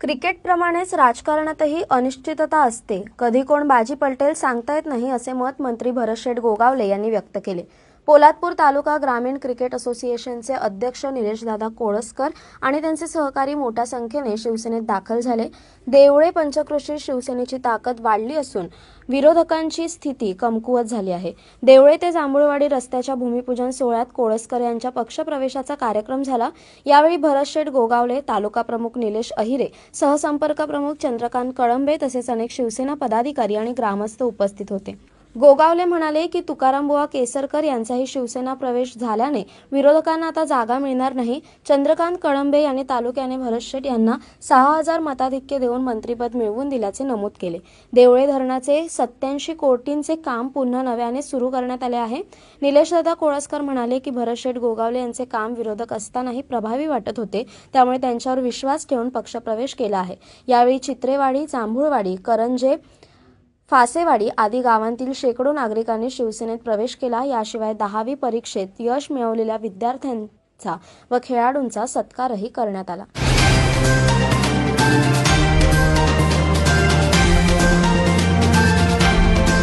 क्रिकेटप्रमाणेच राजकारणातही अनिश्चितता असते. कधी कोण बाजी पलटेल सांगता येत नाही असे मत मंत्री भरतशेठ गोगावले यांनी व्यक्त केले. पोलादपूर तालुका ग्रामीण क्रिकेट असोसिएशनचे अध्यक्ष निलेशदादा कोळसकर आणि त्यांचे सहकारी मोठ्या संख्येने शिवसेनेत दाखल झाले. देवळे पंचकृषीत शिवसेनेची ताकद वाढली असून विरोधकांची स्थिती कमकुवत झाली आहे. देवळे ते जांभूळवाडी रस्त्याच्या भूमिपूजन सोहळ्यात कोळसकर यांच्या पक्षप्रवेशाचा कार्यक्रम झाला. यावेळी भरतशेठ गोगावले तालुका प्रमुख निलेश अहिरे सहसंपर्क प्रमुख चंद्रकांत कळंबे तसेच अनेक शिवसेना पदाधिकारी आणि ग्रामस्थ उपस्थित होते. गोगावले म्हणाले की तुकारामबुवा केसरकर यांचाही शिवसेना प्रवेश झाल्याने विरोधकांना आता जागा मिळणार नाही. चंद्रकांत कळंबे यांनी तालुक्याने भरतशेठ यांना सहा हजार मताधिक्य देऊन मंत्रीपद मिळवून दिल्याचे नमूद केले. देवळे धरणाचे सत्याऐंशी कोटींचे काम पुन्हा नव्याने सुरू करण्यात आले आहे. निलेशदादा कोळसकर म्हणाले की भरतशेठ गोगावले यांचे काम विरोधक असतानाही प्रभावी वाटत होते. त्यामुळे त्यांच्यावर विश्वास ठेवून पक्षप्रवेश केला आहे. यावेळी चित्रेवाडी जांभूळवाडी करंजे फासेवाडी आदी गावांतील शेकडो नागरिकांनी शिवसेनेत प्रवेश केला. याशिवाय दहावी परीक्षेत यश मिळवलेल्या विद्यार्थ्यांचा व खेळाडूंचा सत्कारही करण्यात आला.